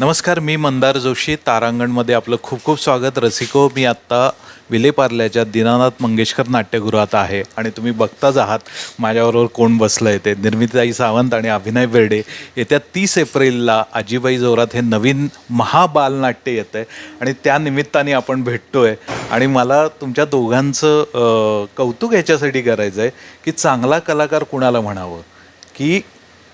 नमस्कार मी मंदार जोशी. तारांगणमध्ये आपलं खूप खूप स्वागत. रसिको मी आत्ता विलेपार्ल्याच्या दीनानाथ मंगेशकर नाट्यगृहात आहे आणि तुम्ही बघताच आहात माझ्याबरोबर कोण बसलं आहे ते. निर्मिताई सावंत आणि अभिनय बेर्डे येत्या तीस एप्रिलला आजीबाई जोरात हे नवीन महाबालनाट्य येतं आहे आणि त्या निमित्ताने आपण भेटतो आहे आणि मला तुमच्या दोघांचं कौतुक ह्याच्यासाठी करायचं आहे की चांगला कलाकार कुणाला म्हणावं? की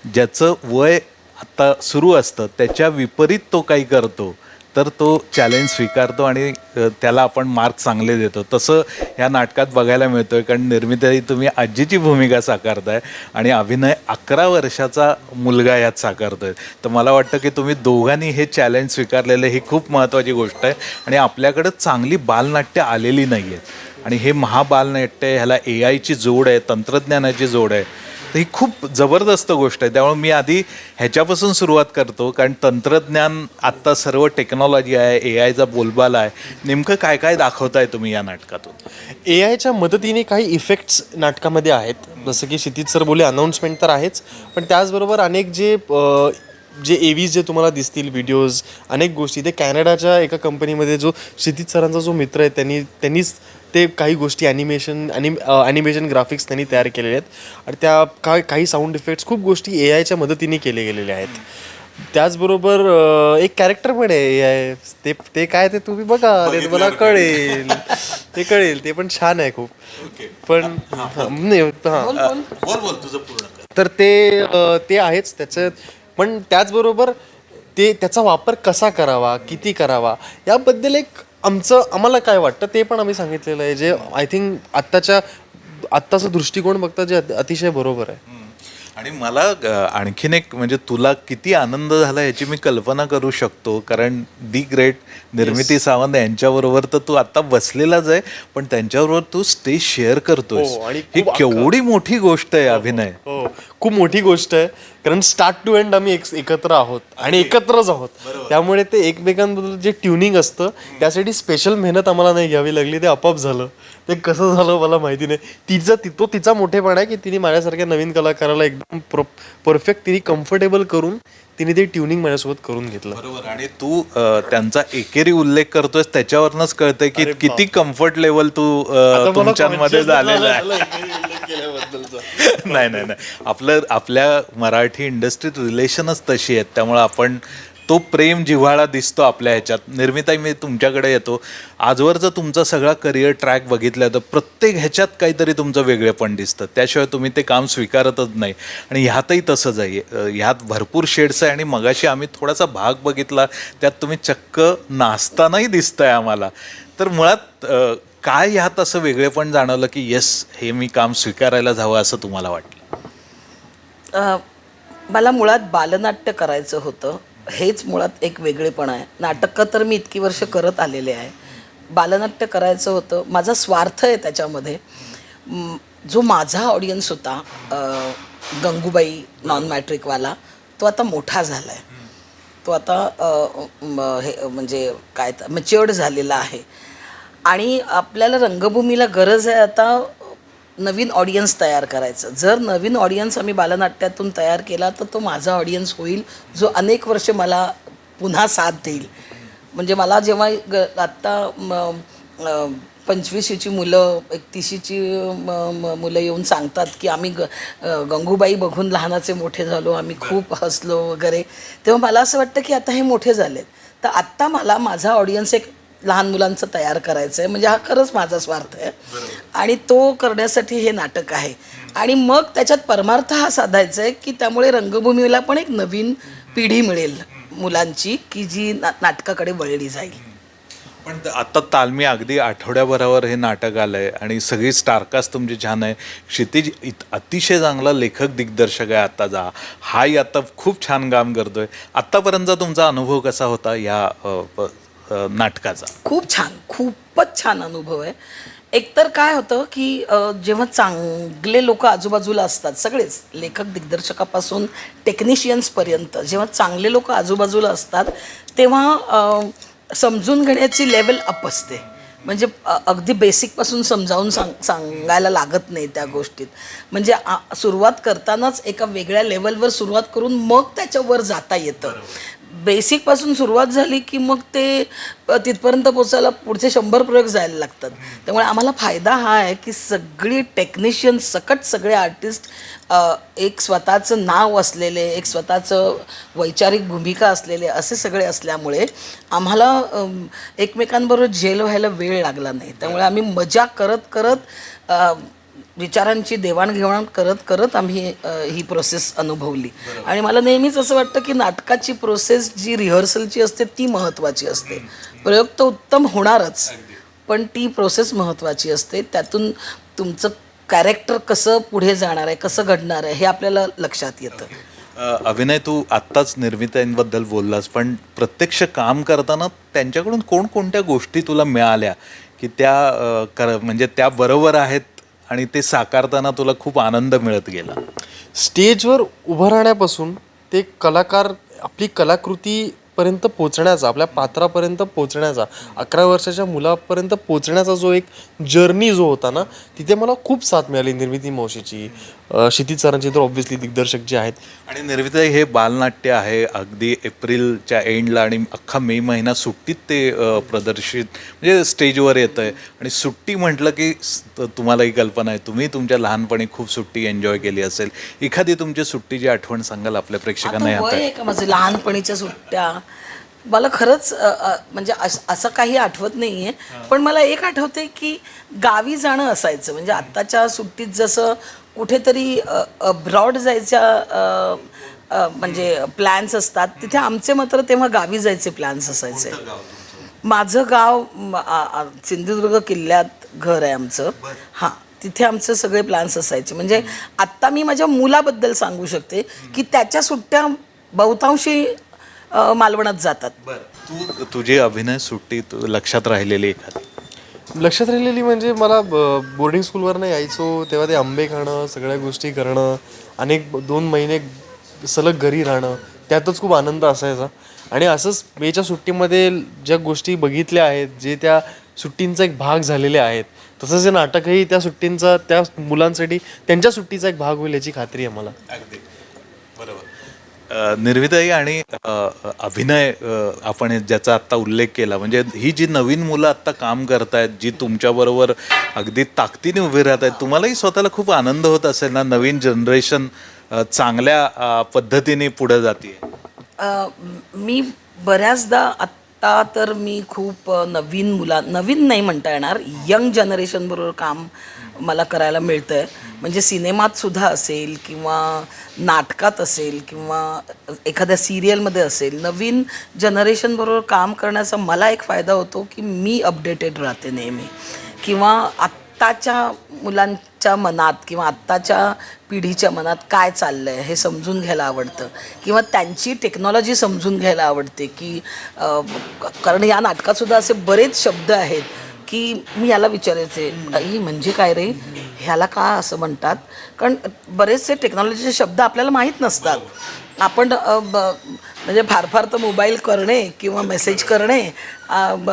ज्याचं वय आत्ता सुरू असतं त्याच्या विपरीत तो काही करतो तर तो चॅलेंज स्वीकारतो आणि त्याला आपण मार्क चांगले देतो. तसं ह्या नाटकात बघायला मिळतोय कारण निर्मिती तुम्ही आजीची भूमिका साकारताय आणि अभिनय अकरा वर्षाचा मुलगा यात साकारतोय. तर मला वाटतं की तुम्ही दोघांनी हे चॅलेंज स्वीकारलेलं ही खूप महत्त्वाची गोष्ट आहे आणि आपल्याकडं चांगली बालनाट्य आलेली नाही आहेत आणि हे महाबालनाट्य ह्याला ए आयची जोड आहे तंत्रज्ञानाची जोड आहे. तर ही खूप जबरदस्त गोष्ट आहे. त्यामुळे मी आधी ह्याच्यापासून सुरुवात करतो कारण तंत्रज्ञान आत्ता सर्व टेक्नॉलॉजी आहे ए आयचा बोलबाला आहे. नेमकं काय काय दाखवताय तुम्ही या नाटकातून? ए आयच्या मदतीने काही इफेक्ट्स नाटकामध्ये आहेत. जसं की क्षितिज सर बोले अनाऊन्समेंट तर आहेच. पण त्याचबरोबर अनेक जे अ, जे एव्हीज जे तुम्हाला दिसतील व्हिडिओज अनेक गोष्टी. ते कॅनडाच्या एका कंपनीमध्ये जो क्षितिज सरांचा जो मित्र आहे त्यांनी त्यांनीच ते काही गोष्टी ॲनिमेशन आणि ॲनिमेशन ग्राफिक्स त्यांनी तयार केलेले आहेत. आणि त्या काय काही साऊंड इफेक्ट्स खूप गोष्टी ए आयच्या मदतीने केले गेलेल्या आहेत. त्याचबरोबर एक कॅरेक्टर पण आहे AI. ते ते काय ते तुम्ही बघा ते तुम्हाला कळेल. ते कळेल ते पण छान आहे खूप. पण नाही, हा. बोल बोल. तुझं पूर्ण तर ते अ, ते आहेच त्याचं. पण त्याचबरोबर ते त्याचा वापर कसा करावा किती करावा याबद्दल एक आमचं आम्हाला काय वाटतं ते पण आम्ही सांगितलेलं आहे जे आय थिंक आत्ताच्या आत्ताचा दृष्टिकोन बघता जे अति- अतिशय बरोबर आहे. आणि मला आणखीन एक म्हणजे तुला किती आनंद झाला याची मी कल्पना करू शकतो. कारण दी ग्रेट निर्मिती सावंत यांच्याबरोबर तर तू आता बसलेलाच आहे पण त्यांच्याबरोबर तू स्टेज शेअर करतोस हो, आणि ही केवढी मोठी गोष्ट आहे अभिनय. हो खूप मोठी गोष्ट आहे. कारण स्टार्ट टू एंड आम्ही एक- एकत्र आहोत आणि एकत्रच आहोत. त्यामुळे ते एकमेकांबद्दल जे ट्युनिंग असतं त्यासाठी स्पेशल मेहनत आम्हाला नाही घ्यावी लागली ते आपोआप झालं. ते कसं झालं मला माहिती नाही. तिचं ति- तो तिचा मोठेपणा आहे की तिने माझ्यासारख्या नवीन कलाकाराला एकदम परफेक्ट तिने कम्फर्टेबल करून तिने ते ट्युनिंग माझ्यासोबत करून घेतलं. बरोबर. आणि तू त्यांचा एकेरी उल्लेख करतोयस त्याच्यावरनच कळतंय की किती कम्फर्ट लेवल तू तुमच्यामध्ये झालेलं आहे. नाही नाही नाही. आपलं आपल्या मराठी इंडस्ट्रीत रिलेशनच तशी आहेत. त्यामुळं आपण तो प्रेम जिव्हाळा दिसतो आपल्या ह्याच्यात. निर्मिताई मी तुमच्याकडे येतो. आजवरचं तुमचा सगळा करिअर ट्रॅक बघितला तर प्रत्येक ह्याच्यात काहीतरी तुमचं वेगळेपण दिसतं. त्याशिवाय तुम्ही ते काम स्वीकारतच नाही. आणि ह्यातही तसंच आहे ह्यात भरपूर शेड्स आहे आणि मगाशी आम्ही थोडासा भाग बघितला. त्यात तुम्ही चक्क नाचतानाही दिसतंय आम्हाला. तर मुळात काय ह्यात असं वेगळेपण जाणवलं की येस हे मी काम स्वीकारायलाच हवं असं तुम्हाला वाटलं? मला मुळात बालनाट्य करायचं होतं. हेच मुळात एक वेगळेपण आहे. नाटकं तर मी इतकी वर्ष करत आलेले आहे. बालनाट्य करायचं होतं. माझा स्वार्थ आहे त्याच्यामध्ये. जो माझा ऑडियन्स होता गंगूबाई नॉन मॅट्रिकवाला तो आता मोठा झाला आहे तो आता हे म्हणजे काय मच्युअर्ड झालेला आहे. आणि आपल्याला रंगभूमीला गरज आहे आता नवीन ऑडियन्स तयार करायचं. जर नवीन ऑडियन्स आम्ही बालनाट्यातून तयार केला तर तो माझा ऑडियन्स होईल जो अनेक वर्ष मला पुन्हा साथ देईल. म्हणजे मला जेव्हा ग आत्ता पंचवीशीची मुलं एकतीशीची मुलं येऊन सांगतात की आम्ही ग गंगूबाई बघून लहानाचे मोठे झालो आम्ही खूप हसलो वगैरे. तेव्हा मला असं वाटतं की आता हे मोठे झालेत. तर आत्ता मला माझा ऑडियन्स एक लहान मुलांचं तयार करायचं आहे म्हणजे हा खरंच माझा स्वार्थ आहे. आणि तो करण्यासाठी हे नाटक आहे. आणि मग त्याच्यात परमार्थ हा साधायचा आहे की त्यामुळे रंगभूमीला पण एक नवीन पिढी मिळेल मुलांची की जी ना नाटकाकडे वळली जाईल. पण त- आता तालमी अगदी आठवड्याभरावर हे नाटक आलंय आणि सगळी स्टारकास्ट तुमची छान आहे. क्षितिज इत- अतिशय चांगला लेखक दिग्दर्शक आहे आत्ताचा हाही आता खूप छान काम करतोय. आत्तापर्यंतचा तुमचा अनुभव कसा होता या नाटकाचा. खूप छान खूपच छान अनुभव आहे. एकतर काय होतं की जेव्हा चांगले लोक आजूबाजूला असतात सगळेच लेखक दिग्दर्शकापासून टेक्निशियन्सपर्यंत जेव्हा चांगले लोक आजूबाजूला असतात तेव्हा समजून घेण्याची लेवल अप असते. म्हणजे अगदी बेसिकपासून समजावून सांग सांगायला लागत नाही त्या गोष्टीत. म्हणजे सुरुवात करतानाच एका वेगळ्या लेवलवर सुरुवात करून मग त्याच्यावर जाता येतं. बेसिकपासून सुरुवात झाली की मग ते तिथपर्यंत पोचायला पुढचे शंभर प्रयोग जायला लागतात. त्यामुळे आम्हाला फायदा हा आहे की सगळी टेक्निशियन सकट सगळे आर्टिस्ट एक स्वतःचं नाव असलेले एक स्वतःचं वैचारिक भूमिका असलेले असे सगळे असल्यामुळे आम्हाला एकमेकांबरोबर झेल व्हायला वेळ लागला नाही. त्यामुळे आम्ही मजा करत करत विचारांची देवाणघेवाण करत करत आम्ही ही प्रोसेस अनुभवली. आणि मला नेहमीच असं वाटतं की नाटकाची प्रोसेस जी रिहर्सलची असते ती महत्त्वाची असते. प्रयोग तर उत्तम होणारच पण ती प्रोसेस महत्त्वाची असते. त्यातून तुमचं कॅरेक्टर कसं पुढे जाणार आहे कसं घडणार आहे हे आपल्याला लक्षात येतं. अभिनय तू आत्ताच निर्मित्यांबद्दल बोललास पण प्रत्यक्ष काम करताना त्यांच्याकडून कोणकोणत्या गोष्टी तुला मिळाल्या? की त्या कर म्हणजे त्या बरोबर आहेत आणि ते साकारताना तुला खूप आनंद मिळत गेला. स्टेजवर उभं राहण्यापासून ते कलाकार आपली कलाकृती पर्यंत पोचण्याचा आपल्या पात्रापर्यंत पोचण्याचा अकरा वर्षाच्या मुलापर्यंत पोचण्याचा जो एक जर्नी जो होता ना तिथे मला खूप साथ मिळाली निर्मिती मावशीची. क्षितिज सरांची तर ऑब्व्हियसली दिग्दर्शक जे आहेत. आणि निर्मिताई हे बालनाट्य आहे. अगदी एप्रिलच्या एंडला आणि अख्खा मे महिना सुट्टीत ते प्रदर्शित म्हणजे स्टेजवर येतं आहे आणि सुट्टी म्हटलं की स- त- तुम्हालाही कल्पना आहे. तुम्ही तुमच्या लहानपणी खूप सुट्टी एन्जॉय केली असेल. एखादी तुमची सुट्टीची आठवण सांगाल आपल्या प्रेक्षकांना माझं? लहानपणीच्या सुट्ट्या. मला खरंच म्हणजे अस- असं काही आठवत नाही आहे पण मला एक आठवते की गावी जाणं असायचं. म्हणजे आत्ताच्या सुट्टीत जसं कुठेतरी अब्रॉड जायच्या म्हणजे प्लॅन्स असतात. तिथे आमचे मात्र तेव्हा गावी जायचे प्लॅन्स असायचे. माझं गाव सिंधुदुर्ग किल्ल्यात घर आहे आमचं. हां तिथे आमचे सगळे प्लॅन्स असायचे. म्हणजे आत्ता मी माझ्या मुलाबद्दल सांगू शकते की त्याच्या सुट्ट्या बहुतांशी मालवणात जातात. तू तुझी अभिनय सुट्टी तू लक्षात राहिलेली एखादी लक्षात राहिलेली म्हणजे मला बोर्डिंग स्कूलवरनं यायचो. तेव्हा ते आंबे खाणं सगळ्या गोष्टी करणं अनेक दोन महिने सलग घरी राहणं त्यातच खूप आनंद असायचा. आणि असंच मेच्या सुट्टीमध्ये ज्या गोष्टी बघितल्या आहेत जे त्या सुट्टींचा एक भाग झालेले आहेत तसंच हे नाटकही त्या सुट्टींचा त्या मुलांसाठी त्यांच्या सुट्टीचा एक भाग होईल याची खात्री आहे मला. अगदी. बरोबर. निर्विताई आणि अभिनय आपण ज्याचा आत्ता उल्लेख केला म्हणजे ही जी नवीन मुलं आत्ता काम करतायत जी तुमच्याबरोबर अगदी ताकदीने उभी राहत आहेत तुम्हालाही स्वतःला खूप आनंद होत असेल ना नवीन जनरेशन चांगल्या पद्धतीने पुढे जाते मी बऱ्याचदा आत्ता तर मी खूप नवीन मुला नवीन नाही म्हणता येणार यंग जनरेशनबरोबर काम मला करायला मिळतं आहे म्हणजे सिनेमात सुद्धा असेल किंवा नाटकात असेल किंवा एखाद्या सिरियलमध्ये असेल नवीन जनरेशनबरोबर काम करण्याचा मला एक फायदा होतो की मी अपडेटेड राहते नेहमी. किंवा आत्ताच्या मुलांच्या मनात किंवा आत्ताच्या पिढीच्या मनात काय चाललं आहे हे समजून घ्यायला आवडतं. किंवा त्यांची टेक्नॉलॉजी समजून घ्यायला आवडते की कारण या नाटकातसुद्धा असे बरेच शब्द आहेत. की मी याला विचारायचे आई म्हणजे काय रे? ह्याला का असं म्हणतात? कारण बरेचसे टेक्नॉलॉजीचे शब्द आपल्याला माहीत नसतात. आपण म्हणजे फार फार तर मोबाईल करणे किंवा मेसेज करणे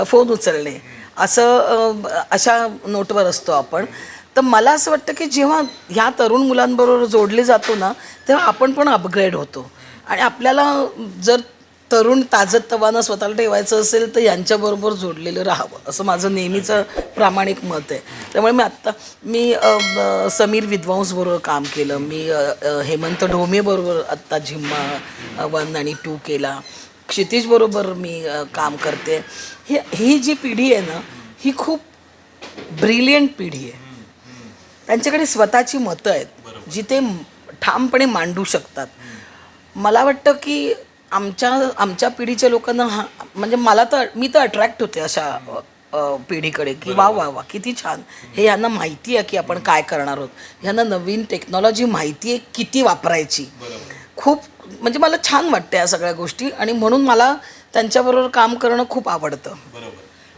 फोन उचलणे असं अशा नोटवर असतो आपण. तर मला असं वाटतं की जेव्हा ह्या तरुण मुलांबरोबर जोडले जातो ना तेव्हा आपण पण अपग्रेड होतो. आणि आपल्याला जर तरुण ताजतवानं स्वतःला ठेवायचं असेल तर यांच्याबरोबर जोडलेलं राहावं. असं माझं नेहमीचं प्रामाणिक मत आहे. त्यामुळे मी आत्ता मी समीर विद्वांसबरोबर काम केलं. मी हेमंत ढोमेबरोबर आत्ता झिम्मा वन आणि टू केला. क्षितिजबरोबर मी काम करते. ही ही जी पिढी आहे ना ही खूप ब्रिलियंट पिढी आहे. त्यांच्याकडे स्वतःची मतं आहेत जी ते ठामपणे मांडू शकतात. मला वाटतं की आमच्या आमच्या पिढीच्या लोकांना हा म्हणजे मला तर मी तर अट्रॅक्ट होते अशा पिढीकडे की वा वा वा किती छान. हे यांना माहिती आहे की आपण काय करणार आहोत. यांना नवीन टेक्नॉलॉजी माहिती आहे किती वापरायची. खूप म्हणजे मला छान वाटतं या सगळ्या गोष्टी आणि म्हणून मला त्यांच्याबरोबर काम करणं खूप आवडतं.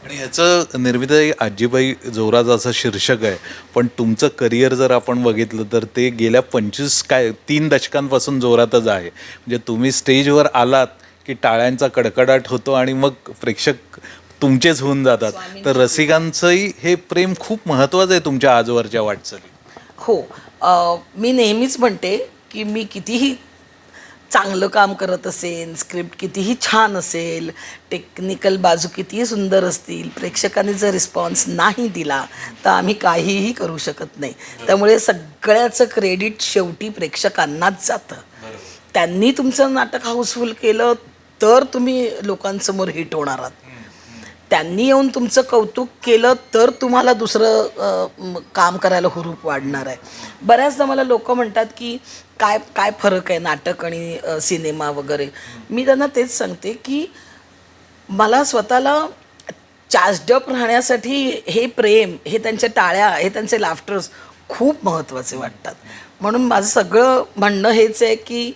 आणि ह्याचं निर्मिताई आजीबाई जोराचं असं शीर्षक आहे. पण तुमचं करिअर जर आपण बघितलं तर ते गेल्या पंचवीस काय तीन दशकांपासून जोरातच आहे. म्हणजे तुम्ही स्टेजवर आलात की टाळ्यांचा कडकडाट होतो आणि मग प्रेक्षक तुमचेच होऊन जातात. तर रसिकांचंही हे प्रेम खूप महत्त्वाचं आहे तुमच्या आजवरच्या वाटचाली हो. मी नेहमीच म्हणते की मी कितीही चांगलं काम करत असेल स्क्रिप्ट कितीही छान असेल टेक्निकल बाजू कितीही सुंदर असतील प्रेक्षकांनी जर रिस्पॉन्स नाही दिला तर आम्ही काहीही करू शकत नाही. त्यामुळे सगळ्याचं क्रेडिट शेवटी प्रेक्षकांनाच जातं. त्यांनी तुमचं नाटक हाऊसफुल केलं तर तुम्ही लोकांसमोर हिट होणार आहात. त्यांनी येऊन तुमचं कौतुक केलं तर तुम्हाला दुसरं काम करायला हुरूप वाढणार आहे. बऱ्याचदा मला लोक म्हणतात की काय काय फरक आहे नाटक आणि सिनेमा वगैरे? मी त्यांना तेच सांगते की मला स्वतःला चार्जडप राहण्यासाठी हे प्रेम हे त्यांच्या टाळ्या हे त्यांचे लाफ्टर्स खूप महत्त्वाचे वाटतात. म्हणून माझं सगळं म्हणणं हेच आहे की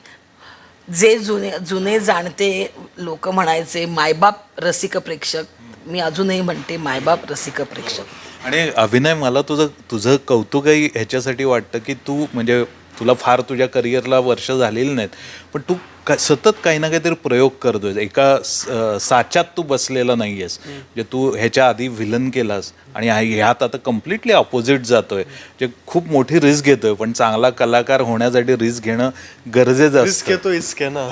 जे जुने जुने जाणते लोक म्हणायचे मायबाप रसिक प्रेक्षक मी अजूनही म्हणते मायबाप रसिक प्रेक्षक. आणि अभिनय मला तुझं तुझं कौतुकही ह्याच्यासाठी वाटतं की तू म्हणजे तुला फार तुझ्या करिअरला वर्ष झालेली नाहीत. पण तू क सतत काही ना काहीतरी प्रयोग करतोय एका साच्यात तू बसलेला नाही आहेस म्हणजे तू ह्याच्या आधी विलन केलास आणि ह्यात आता कम्प्लिटली ऑपोजिट जातोय. जे खूप मोठी रिस्क घेतोय पण चांगला कलाकार होण्यासाठी रिस्क घेणं गरजेचं रिस्क इस्क आहे ना.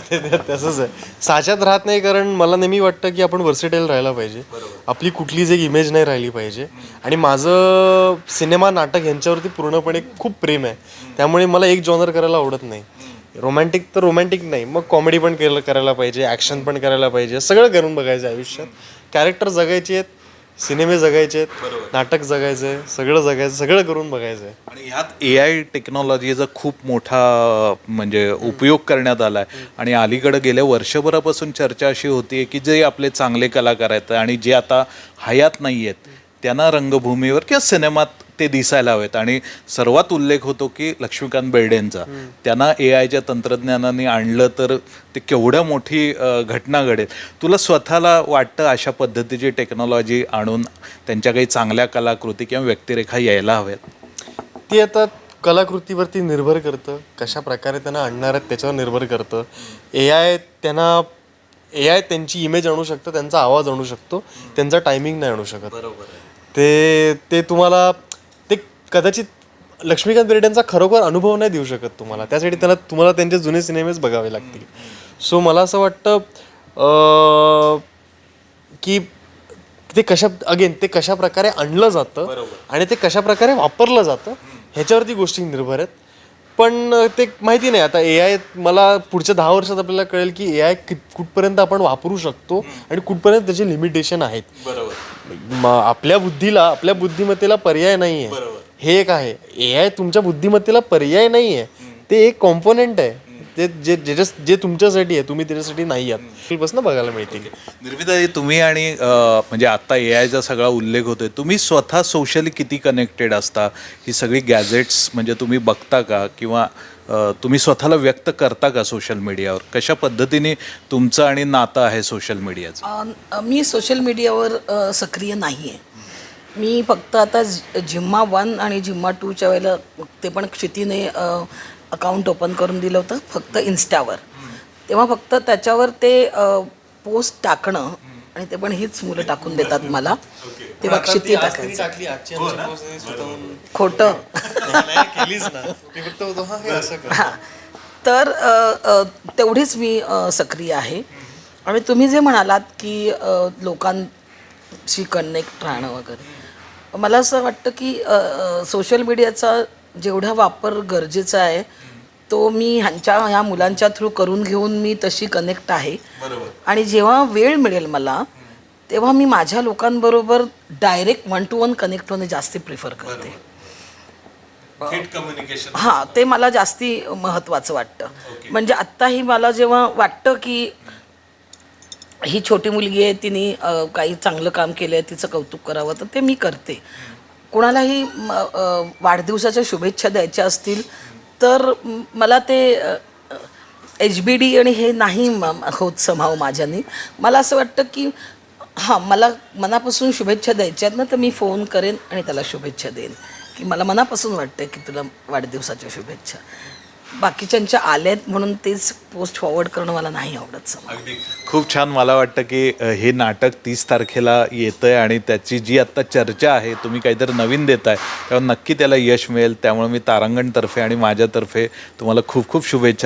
तसंच आहे. साच्यात राहत नाही कारण मला नेहमी वाटतं की आपण वर्सेटाईल राहायला पाहिजे. आपली कुठलीच एक इमेज नाही राहिली पाहिजे. आणि माझं सिनेमा नाटक यांच्यावरती पूर्णपणे खूप प्रेम आहे. त्यामुळे मला एक जॉनर करायला आवडत नाही. रोमॅन्टिक तर रोमॅन्टिक नाही. मग कॉमेडी पण केलं करायला पाहिजे ॲक्शन पण करायला पाहिजे. सगळं करून बघायचं आयुष्यात. कॅरेक्टर जगायचे आहेत सिनेमे जगायचे आहेत नाटक जगायचं आहे सगळं जगायचं सगळं करून बघायचं आहे आणि ह्यात ए आय टेक्नॉलॉजीचा खूप मोठा म्हणजे उपयोग करण्यात आला आहे आणि अलीकडे गेल्या वर्षभरापासून चर्चा अशी होती की जे आपले चांगले कलाकार आहेत आणि जे आता हयात नाही आहेत त्यांना रंगभूमीवर किंवा सिनेमात ते दिसायला हवेत. आणि सर्वात उल्लेख होतो की लक्ष्मीकांत बेर्डेंचा. त्यांना ए आयच्या तंत्रज्ञानाने आणलं तर ते केवढं मोठी घटना घडेल. तुला स्वतःला वाटतं अशा पद्धतीची टेक्नॉलॉजी आणून त्यांच्या काही चांगल्या कलाकृती किंवा व्यक्तिरेखा यायला हव्यात? ती आता कलाकृतीवरती निर्भर करतं. कशा प्रकारे त्यांना आणणार आहेत त्याच्यावर निर्भर करतं. ए आय त्यांना ए आय त्यांची इमेज आणू शकतं त्यांचा आवाज आणू शकतो. त्यांचा टायमिंग नाही आणू शकत. ते ते तुम्हाला कदाचित लक्ष्मीकांत बेर्डेंचा खरोखर अनुभव नाही देऊ शकत तुम्हाला. त्यासाठी त्यांना तुम्हाला त्यांचे जुने सिनेमेच बघावे लागतील. सो मला असं वाटतं की ते कशा अगेन ते कशा प्रकारे आणलं जातं आणि ते कशा प्रकारे वापरलं जातं ह्याच्यावरती गोष्टी निर्भर आहेत. पण ते माहिती नाही. आता ए आय मला पुढच्या दहा वर्षात आपल्याला कळेल की ए आय कुठपर्यंत आपण वापरू शकतो आणि कुठपर्यंत त्याचे लिमिटेशन आहेत. आपल्या बुद्धीला आपल्या बुद्धिमत्तेला पर्याय नाही आहे हे एक आहे. ए आय तुमच्या बुद्धिमत्तेला पर्याय नाही आहे ते एक कॉम्पोनेंट आहे. ते जे जे जे तुमच्यासाठी आहे तुम्ही त्याच्यासाठी नाही आहात. बसनं बघायला मिळतील. निर्मिताजी तुम्ही आणि म्हणजे आता ए आयचा सगळा उल्लेख होतोय. तुम्ही स्वतः सोशली किती कनेक्टेड असता? ही सगळी गॅजेट्स म्हणजे तुम्ही बघता का? किंवा तुम्ही स्वतःला व्यक्त करता का सोशल मीडियावर कशा पद्धतीने तुमचं आणि नातं आहे सोशल मीडियाचं मी सोशल मीडियावर सक्रिय नाही आहे मी फक्त आता झ- जिम्मा वन आणि जिम्मा टूच्या वेळेला ते पण क्षितीने अकाउंट ओपन करून दिलं होतं फक्त इन्स्टावर तेव्हा फक्त त्याच्यावर ते पोस्ट टाकणं आणि ते पण हीच मुलं टाकून देतात मला. तेव्हा क्षिती टाकायचं. खोटं. हां तर अ, अ, तेवढीच मी सक्रिय आहे. आणि तुम्ही जे म्हणालात की लोकांशी कनेक्ट राहणं वगैरे. मला असं वाटतं की सोशल मीडियाचा जेवढा वापर गरजेचा आहे तो मी ह्यांच्या ह्या मुलांच्या थ्रू करून घेऊन मी तशी कनेक्ट आहे. आणि जेव्हा वेळ मिळेल मला तेव्हा मी माझ्या लोकांबरोबर direct one to one connect होणे जास्ती प्रिफर करते. हां ते मला जास्ती महत्त्वाचं वाटतं. म्हणजे आत्ताही मला जेव्हा वाटतं की ही छोटी मुलगी आहे तिने काही चांगलं काम केलं आहे तिचं कौतुक करावं तर ते मी करते. कोणालाही म, वाढदिवसाच्या शुभेच्छा द्यायच्या असतील तर मला ते एच बी डी आणि हे नाही म- होत समाव माझ्याने. मला असं वाटतं की हां मला मनापासून शुभेच्छा द्यायच्या आहेत ना तर मी फोन करेन आणि त्याला शुभेच्छा देईन. की मला मनापासून वाटतं की तुला वाढदिवसाच्या शुभेच्छा. बाकीच्यांच्या आल्यात म्हणून तेच पोस्ट फॉरवर्ड करणं मला नाही आवडत समाव अगदी. खूप छान मला वाटतं की अ, हे नाटक तीस तारखेला येतंय आहे आणि त्याची जी आत्ता चर्चा आहे तुम्ही काहीतरी नवीन देताय तेव्हा नक्की त्याला यश मिळेल. त्यामुळे मी तारांगणतर्फे आणि माझ्यातर्फे तुम्हाला खूप खूप शुभेच्छा